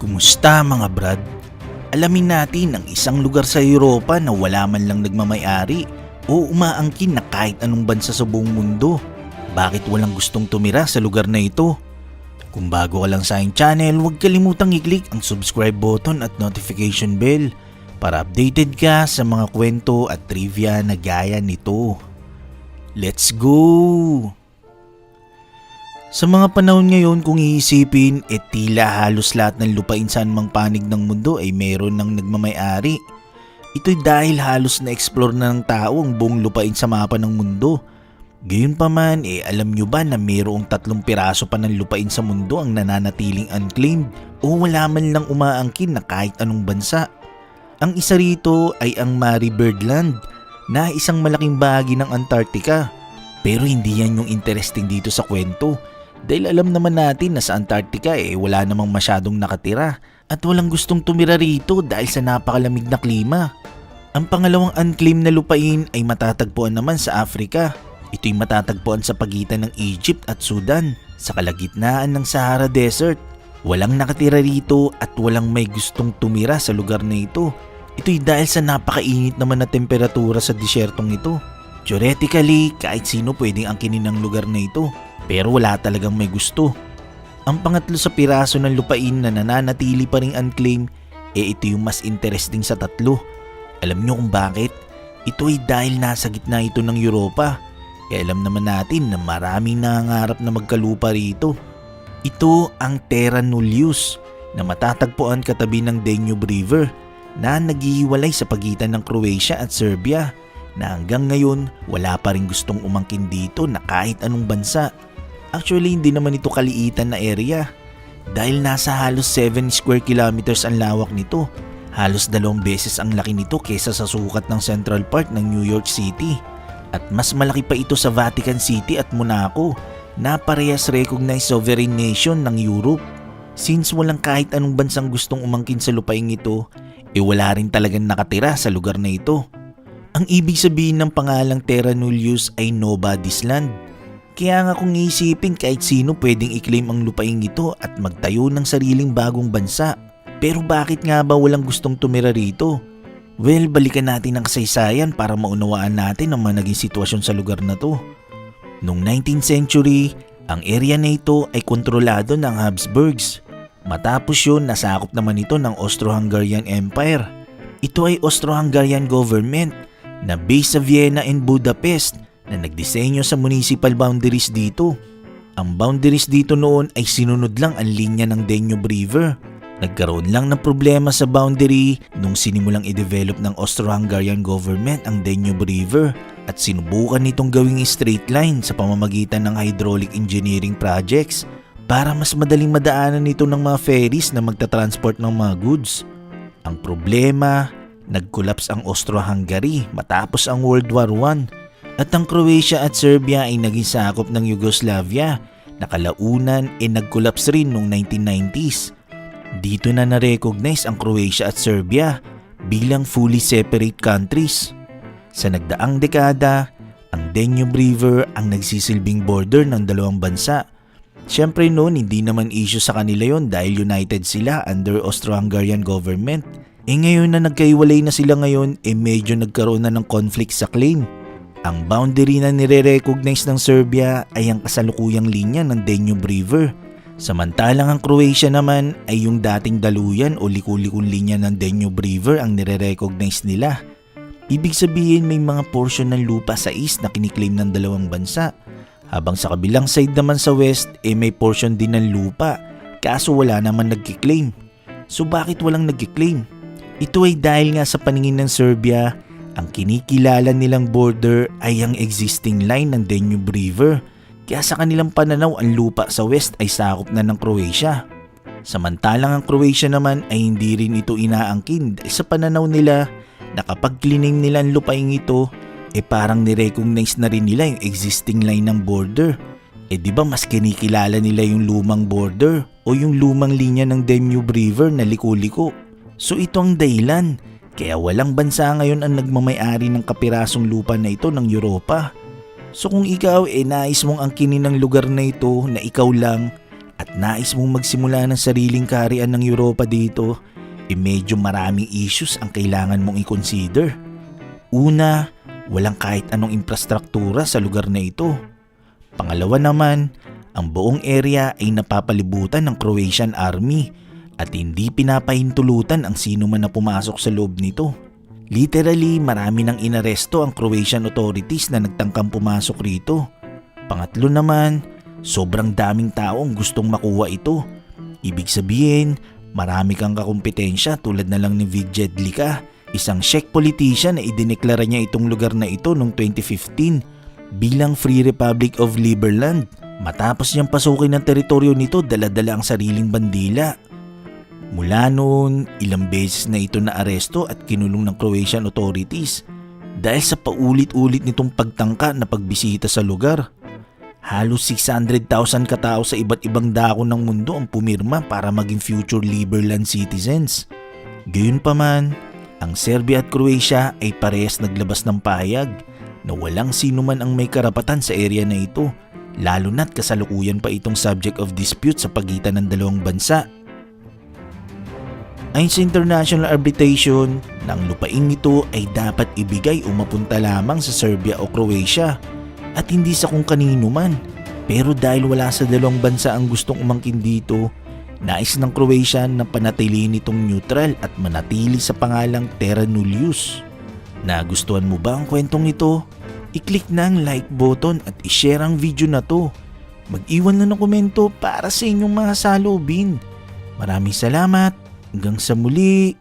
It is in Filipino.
Kumusta mga brad? Alamin natin ang isang lugar sa Europa na wala man lang nagmamayari o umaangkin na kahit anong bansa sa buong mundo. Bakit walang gustong tumira sa lugar na ito? Kung bago ka lang sa aking channel, huwag kalimutang i-click ang subscribe button at notification bell para updated ka sa mga kwento at trivia na gaya nito. Let's go! Sa mga panahon ngayon kung iisipin, e tila halos lahat ng lupain saan mang panig ng mundo ay meron ng nagmamayari. Ito'y dahil halos na-explore na ng tao ang buong lupain sa mapa ng mundo. Gayunpaman, eh alam nyo ba na mayroong tatlong piraso pa ng lupain sa mundo ang nananatiling unclaimed o wala man lang umaangkin na kahit anong bansa? Ang isa rito ay ang Mary Birdland na isang malaking bahagi ng Antarctica. Pero hindi yan yung interesting dito sa kwento dahil alam naman natin na sa Antarctica eh wala namang masyadong nakatira at walang gustong tumira rito dahil sa napakalamig na klima. Ang pangalawang unclaimed na lupain ay matatagpuan naman sa Africa. Ito'y matatagpuan sa pagitan ng Egypt at Sudan sa kalagitnaan ng Sahara Desert. Walang nakatira rito at walang may gustong tumira sa lugar na ito. Ito'y dahil sa napakainit naman na temperatura sa disyertong ito. Theoretically, kahit sino pwedeng angkinin ng lugar na ito pero wala talagang may gusto. Ang pangatlo sa piraso ng lupain na nananatili pa rin unclaimed eh ito yung mas interesting sa tatlo. Alam nyo kung bakit? Ito ay dahil nasa gitna ito ng Europa. Eh alam naman natin na maraming nangangarap na magkalupa rito. Ito ang Terra Nullius na matatagpuan katabi ng Danube River na naghihiwalay sa pagitan ng Croatia at Serbia na hanggang ngayon wala pa rin gustong umangkin dito na kahit anong bansa. Actually hindi naman ito kaliitan na area dahil nasa halos 7 square kilometers ang lawak nito. Halos dalawang beses ang laki nito kesa sa sukat ng Central Park ng New York City. At mas malaki pa ito sa Vatican City at Monaco na parehas recognized sovereign nation ng Europe. Since walang kahit anong bansang gustong umangkin sa lupaing ito, e wala rin talagang nakatira sa lugar na ito. Ang ibig sabihin ng pangalang Terra Nullius ay Nobody's Land. Kaya nga kung iisipin kahit sino pwedeng i-claim ang lupaing ito at magtayo ng sariling bagong bansa. Pero bakit nga ba walang gustong tumira rito? Well, balikan natin ang kasaysayan para maunawaan natin ang mga naging sitwasyon sa lugar na to. Noong 19th century, ang area na ito ay kontrolado ng Habsburgs. Matapos yun, nasakop naman ito ng Austro-Hungarian Empire. Ito ay Austro-Hungarian government na based sa Vienna and Budapest na nagdisenyo sa municipal boundaries dito. Ang boundaries dito noon ay sinunod lang ang linya ng Danube River. Nagkaroon lang ng problema sa boundary nung sinimulang i-develop ng Austro-Hungarian government ang Danube River at sinubukan nitong gawing straight line sa pamamagitan ng hydraulic engineering projects para mas madaling madaanan nito ng mga ferries na magta-transport ng mga goods. Ang problema, nag-collapse ang Austro-Hungary matapos ang World War I at ang Croatia at Serbia ay naging sakop ng Yugoslavia na kalaunan ay nag-collapse rin noong 1990s. Dito na na-recognize ang Croatia at Serbia bilang fully separate countries. Sa nagdaang dekada, ang Danube River ang nagsisilbing border ng dalawang bansa. Siyempre noon hindi naman issue sa kanila yon dahil united sila under Austro-Hungarian government. E ngayon na nagkaiwalay na sila ngayon, e medyo nagkaroon na ng conflict sa claim. Ang boundary na nire-recognize ng Serbia ay ang kasalukuyang linya ng Danube River. Samantalang ang Croatia naman ay yung dating daluyan o liku-likong linya ng Danube River ang nire-recognize nila. Ibig sabihin may mga portion ng lupa sa east na kiniklaim ng dalawang bansa. Habang sa kabilang side naman sa west eh may portion din ng lupa kaso wala naman nagkiklaim. So bakit walang nagkiklaim? Ito ay dahil nga sa paningin ng Serbia ang kinikilala nilang border ay ang existing line ng Danube River kaya sa kanilang pananaw ang lupa sa west ay sakop na ng Croatia. Samantalang ang Croatia naman ay hindi rin ito inaangkin dahil sa pananaw nila na kapag cleaning nila ang lupaing ito eh parang nirecognize na rin nila yung existing line ng border. Eh di ba mas kinikilala nila yung lumang border o yung lumang linya ng Danube River na liko-liko. So ito ang dahilan kaya walang bansa ngayon ang nagmamayari ng kapirasong lupa na ito ng Europa. So kung ikaw eh nais mong angkinin ng lugar na ito na ikaw lang at nais mong magsimula ng sariling kaharian ng Europa dito, e medyo maraming issues ang kailangan mong i-consider. Una, walang kahit anong infrastruktura sa lugar na ito. Pangalawa naman, ang buong area ay napapalibutan ng Croatian Army at hindi pinapahintulutan ang sino man na pumasok sa loob nito. Literally, marami nang inaresto ang Croatian authorities na nagtangkang pumasok rito. Pangatlo naman, sobrang daming tao ang gustong makuha ito. Ibig sabihin, marami kang kakumpetensya tulad na lang ni Vid Jedlica, isang Czech politician na idineklara niya itong lugar na ito noong 2015 bilang Free Republic of Liberland. Matapos niyang pasukin ang teritoryo nito, daladala ang sariling bandila. Mula noon, ilang beses na ito na aresto at kinulong ng Croatian authorities dahil sa paulit-ulit nitong pagtangka na pagbisita sa lugar. Halos 600,000 katao sa iba't ibang dako ng mundo ang pumirma para maging future Liberland citizens. Gayunpaman, ang Serbia at Croatia ay parehas naglabas ng pahayag na walang sino man ang may karapatan sa area na ito, lalo na't kasalukuyan pa itong subject of dispute sa pagitan ng dalawang bansa. Ayon sa international arbitration, ang lupaing ito ay dapat ibigay o mapunta lamang sa Serbia o Croatia at hindi sa kung kanino man. Pero dahil wala sa dalawang bansa ang gustong umangkin dito, nais ng Croatia na panatiliin itong neutral at manatili sa pangalang Terra Nullius. Nagustuhan mo ba ang kwentong ito? I-click na ang like button at i-share ang video na to. Mag-iwan na ng komento para sa inyong mga salubin. Maraming salamat. Hanggang sa muli.